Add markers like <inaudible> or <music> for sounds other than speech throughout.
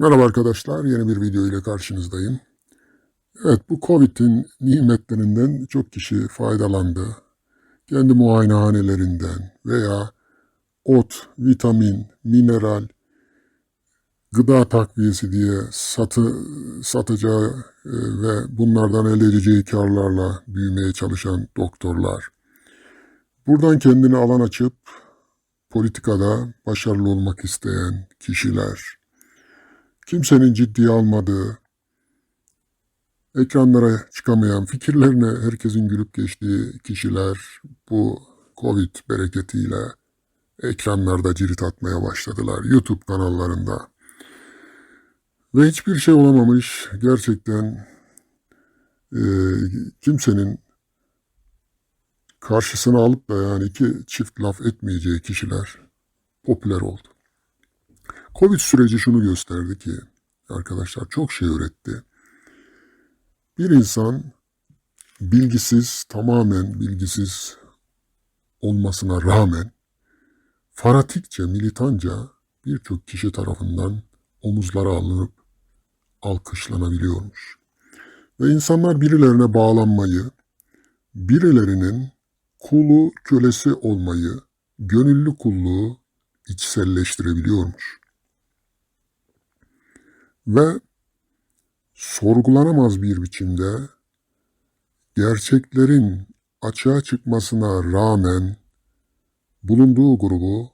Merhaba arkadaşlar, yeni bir video ile karşınızdayım. Evet, bu Covid'in nimetlerinden çok kişi faydalandı. Kendi muayenehanelerinden veya ot, vitamin, mineral, gıda takviyesi diye satı, satacağı e, ve bunlardan elde edeceği karlarla büyümeye çalışan doktorlar. Buradan kendini alan açıp politikada başarılı olmak isteyen kişiler kimsenin ciddiye almadığı, ekranlara çıkamayan, fikirlerine herkesin gülüp geçtiği kişiler bu Covid bereketiyle ekranlarda cirit atmaya başladılar. YouTube kanallarında. Ve hiçbir şey olamamış. Gerçekten e, kimsenin karşısına alıp da yani iki çift laf etmeyeceği kişiler popüler oldu. Covid süreci şunu gösterdi ki arkadaşlar çok şey öğretti. Bir insan bilgisiz, tamamen bilgisiz olmasına rağmen fanatikçe, militanca birçok kişi tarafından omuzlara alınıp alkışlanabiliyormuş. Ve insanlar birilerine bağlanmayı, birilerinin kulu kölesi olmayı, gönüllü kulluğu içselleştirebiliyormuş ve sorgulanamaz bir biçimde gerçeklerin açığa çıkmasına rağmen bulunduğu grubu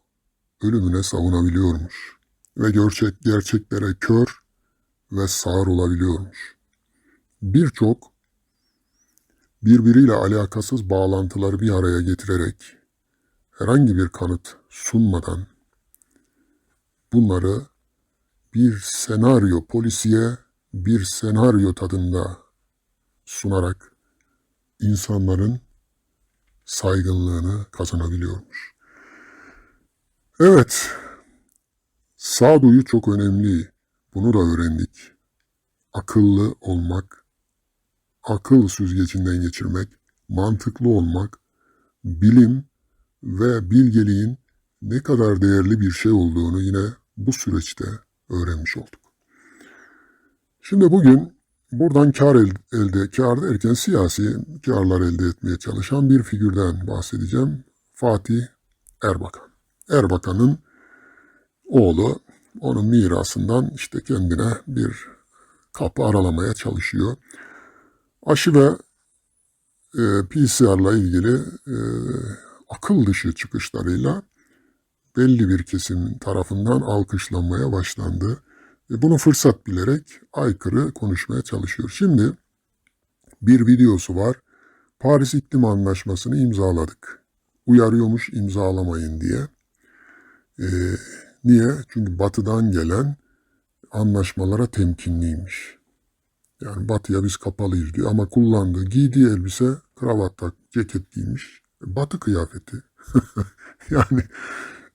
ölümüne savunabiliyormuş ve gerçek gerçeklere kör ve sağır olabiliyormuş. Birçok birbiriyle alakasız bağlantıları bir araya getirerek herhangi bir kanıt sunmadan bunları bir senaryo polisiye bir senaryo tadında sunarak insanların saygınlığını kazanabiliyormuş. Evet, sağduyu çok önemli. Bunu da öğrendik. Akıllı olmak, akıl süzgecinden geçirmek, mantıklı olmak, bilim ve bilgeliğin ne kadar değerli bir şey olduğunu yine bu süreçte öğrenmiş olduk. Şimdi bugün buradan kar elde, kar derken siyasi karlar elde etmeye çalışan bir figürden bahsedeceğim. Fatih Erbakan. Erbakan'ın oğlu onun mirasından işte kendine bir kapı aralamaya çalışıyor. Aşı ve e, PCR'la ilgili e, akıl dışı çıkışlarıyla belli bir kesim tarafından alkışlanmaya başlandı. Ve bunu fırsat bilerek aykırı konuşmaya çalışıyor. Şimdi bir videosu var. Paris İklim Anlaşması'nı imzaladık. Uyarıyormuş imzalamayın diye. Ee, niye? Çünkü batıdan gelen anlaşmalara temkinliymiş. Yani batıya biz kapalıyız diyor ama kullandığı, giydiği elbise, kravat tak, ceket giymiş. Batı kıyafeti. <laughs> yani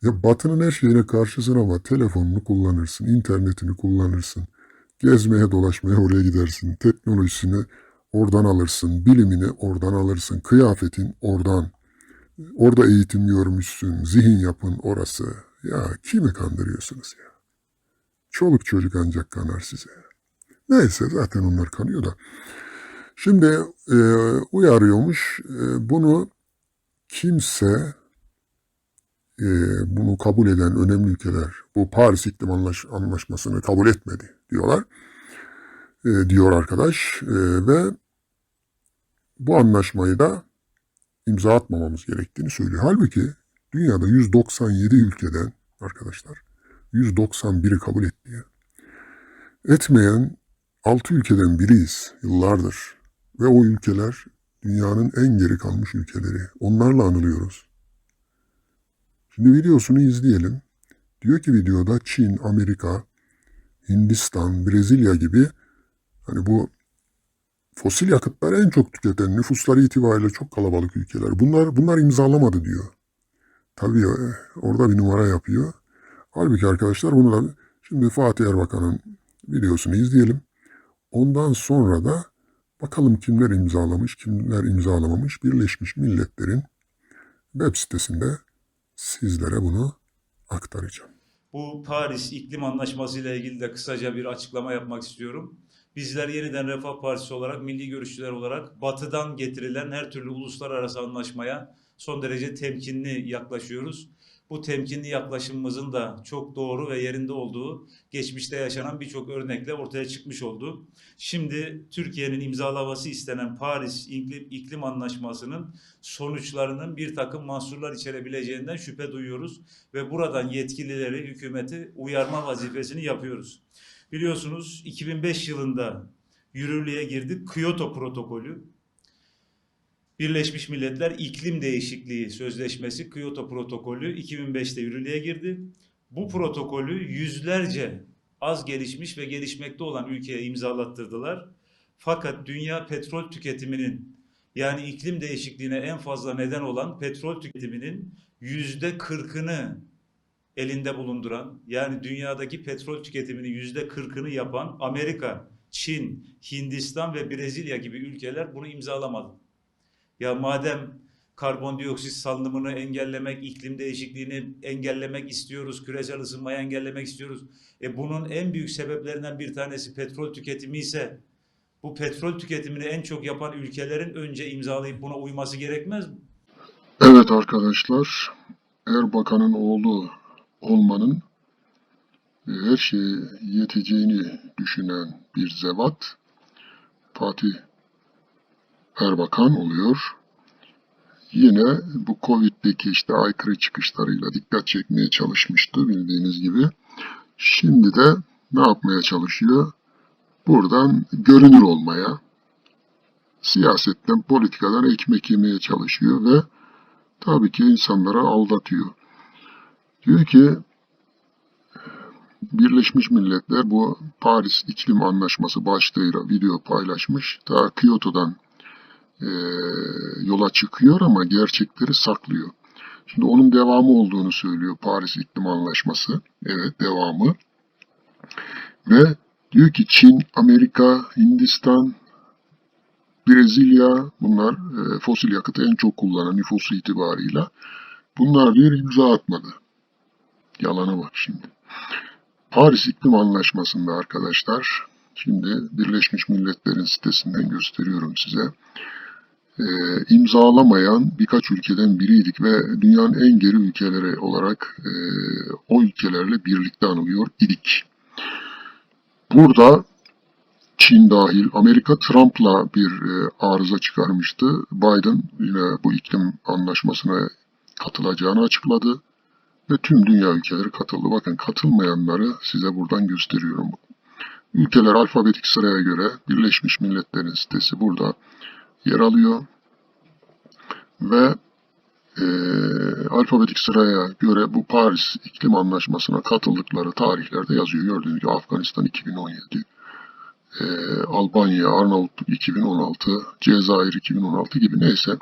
ya batının her şeyine karşısın ama telefonunu kullanırsın, internetini kullanırsın. Gezmeye dolaşmaya oraya gidersin. Teknolojisini oradan alırsın, bilimini oradan alırsın, kıyafetin oradan. Orada eğitim görmüşsün, zihin yapın orası. Ya kimi kandırıyorsunuz ya? Çoluk çocuk ancak kanar size. Neyse zaten onlar kanıyor da. Şimdi e, uyarıyormuş. E, bunu kimse e, bunu kabul eden önemli ülkeler bu Paris İklim Anlaş Anlaşması'nı kabul etmedi diyorlar. E, diyor arkadaş e, ve bu anlaşmayı da imza atmamamız gerektiğini söylüyor. Halbuki dünyada 197 ülkeden arkadaşlar 191'i kabul etti ya. Etmeyen 6 ülkeden biriyiz yıllardır. Ve o ülkeler dünyanın en geri kalmış ülkeleri. Onlarla anılıyoruz. Şimdi videosunu izleyelim. Diyor ki videoda Çin, Amerika, Hindistan, Brezilya gibi hani bu fosil yakıtları en çok tüketen nüfusları itibariyle çok kalabalık ülkeler. Bunlar bunlar imzalamadı diyor. Tabii e, orada bir numara yapıyor. Halbuki arkadaşlar bunu da şimdi Fatih Erbakan'ın videosunu izleyelim. Ondan sonra da bakalım kimler imzalamış, kimler imzalamamış Birleşmiş Milletler'in web sitesinde sizlere bunu aktaracağım. Bu Paris İklim Anlaşması ile ilgili de kısaca bir açıklama yapmak istiyorum. Bizler yeniden Refah Partisi olarak, milli görüşçüler olarak batıdan getirilen her türlü uluslararası anlaşmaya son derece temkinli yaklaşıyoruz. Bu temkinli yaklaşımımızın da çok doğru ve yerinde olduğu geçmişte yaşanan birçok örnekle ortaya çıkmış oldu. Şimdi Türkiye'nin imzalaması istenen Paris İklim, İklim Anlaşması'nın sonuçlarının bir takım mahsurlar içerebileceğinden şüphe duyuyoruz ve buradan yetkilileri, hükümeti uyarma vazifesini yapıyoruz. Biliyorsunuz 2005 yılında yürürlüğe girdi Kyoto Protokolü. Birleşmiş Milletler İklim Değişikliği Sözleşmesi Kyoto Protokolü 2005'te yürürlüğe girdi. Bu protokolü yüzlerce az gelişmiş ve gelişmekte olan ülkeye imzalattırdılar. Fakat dünya petrol tüketiminin yani iklim değişikliğine en fazla neden olan petrol tüketiminin yüzde kırkını elinde bulunduran yani dünyadaki petrol tüketiminin yüzde kırkını yapan Amerika, Çin, Hindistan ve Brezilya gibi ülkeler bunu imzalamadı. Ya madem karbondioksit salınımını engellemek, iklim değişikliğini engellemek istiyoruz, küresel ısınmayı engellemek istiyoruz. E bunun en büyük sebeplerinden bir tanesi petrol tüketimi ise bu petrol tüketimini en çok yapan ülkelerin önce imzalayıp buna uyması gerekmez mi? Evet arkadaşlar, Erbakan'ın oğlu olmanın her şeye yeteceğini düşünen bir zevat Fatih Erbakan oluyor. Yine bu Covid'deki işte aykırı çıkışlarıyla dikkat çekmeye çalışmıştı bildiğiniz gibi. Şimdi de ne yapmaya çalışıyor? Buradan görünür olmaya, siyasetten, politikadan ekmek yemeye çalışıyor ve tabii ki insanları aldatıyor. Diyor ki Birleşmiş Milletler bu Paris İklim Anlaşması başlığıyla video paylaşmış. Daha Kyoto'dan eee, yola çıkıyor ama gerçekleri saklıyor. Şimdi onun devamı olduğunu söylüyor Paris İklim Anlaşması. Evet devamı. Ve diyor ki Çin, Amerika, Hindistan, Brezilya bunlar e, fosil yakıtı en çok kullanan nüfusu itibarıyla. Bunlar diyor imza atmadı. Yalana bak şimdi. Paris İklim Anlaşması'nda arkadaşlar, şimdi Birleşmiş Milletler'in sitesinden gösteriyorum size. Ee, imzalamayan birkaç ülkeden biriydik ve dünyanın en geri ülkeleri olarak e, o ülkelerle birlikte anılıyor idik. Burada Çin dahil Amerika Trump'la bir e, arıza çıkarmıştı. Biden yine bu iklim anlaşmasına katılacağını açıkladı ve tüm dünya ülkeleri katıldı. Bakın katılmayanları size buradan gösteriyorum. Ülkeler alfabetik sıraya göre Birleşmiş Milletler'in sitesi burada yer alıyor ve e, alfabetik sıraya göre bu Paris İklim Anlaşması'na katıldıkları tarihlerde yazıyor. Gördüğünüz gibi Afganistan 2017, e, Albanya, Arnavutluk 2016, Cezayir 2016 gibi neyse.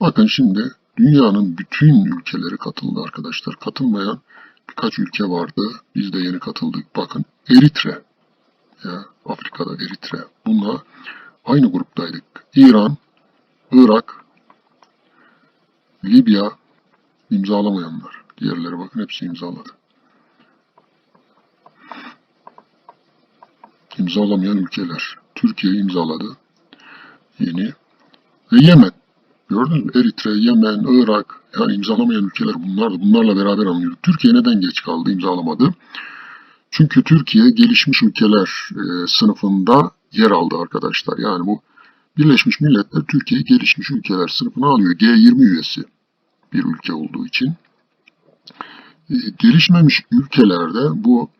Bakın şimdi dünyanın bütün ülkeleri katıldı arkadaşlar. Katılmayan birkaç ülke vardı. Biz de yeni katıldık. Bakın Eritre. Ya, Afrika'da Eritre. Bununla aynı gruptaydık. İran, Irak, Libya imzalamayanlar. Diğerleri bakın hepsi imzaladı. İmzalamayan ülkeler. Türkiye imzaladı. Yeni. Ve Yemen. Gördünüz mü? Eritre, Yemen, Irak. Yani imzalamayan ülkeler bunlardı. Bunlarla beraber alınıyor. Türkiye neden geç kaldı, imzalamadı? Çünkü Türkiye gelişmiş ülkeler e, sınıfında yer aldı arkadaşlar. Yani bu Birleşmiş Milletler Türkiye'yi gelişmiş ülkeler sınıfına alıyor. G20 üyesi bir ülke olduğu için. E, gelişmemiş ülkelerde bu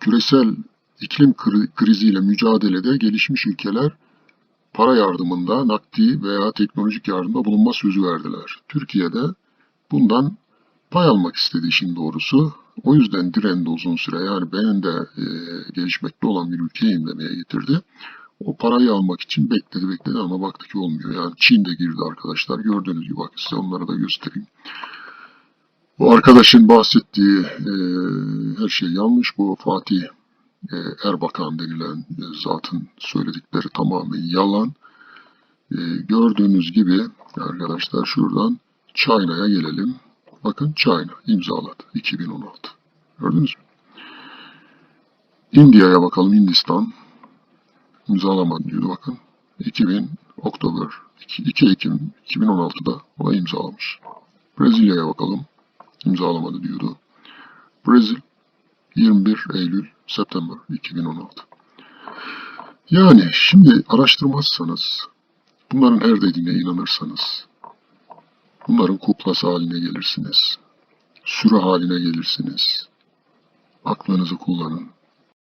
küresel iklim kri- kriziyle mücadelede gelişmiş ülkeler para yardımında, nakdi veya teknolojik yardımda bulunma sözü verdiler. Türkiye'de bundan pay almak istedi işin doğrusu. O yüzden direndi uzun süre. Yani benim de e, gelişmekte olan bir ülkeyim demeye getirdi. O parayı almak için bekledi bekledi ama baktı ki olmuyor. Yani Çin de girdi arkadaşlar. Gördüğünüz gibi bak size onları da göstereyim. Bu arkadaşın bahsettiği e, her şey yanlış. Bu Fatih e, Erbakan denilen e, zatın söyledikleri tamamen yalan. E, gördüğünüz gibi arkadaşlar şuradan China'ya gelelim. Bakın China imzaladı 2016. Gördünüz mü? India'ya bakalım Hindistan. İmzalamadı diyordu bakın. 2000 Oktober 2, 2 Ekim 2016'da o imzalamış. Brezilya'ya bakalım. İmzalamadı diyordu. Brezil 21 Eylül September 2016. Yani şimdi araştırmazsanız, bunların her dediğine inanırsanız, bunların kuklası haline gelirsiniz. Sürü haline gelirsiniz. Aklınızı kullanın.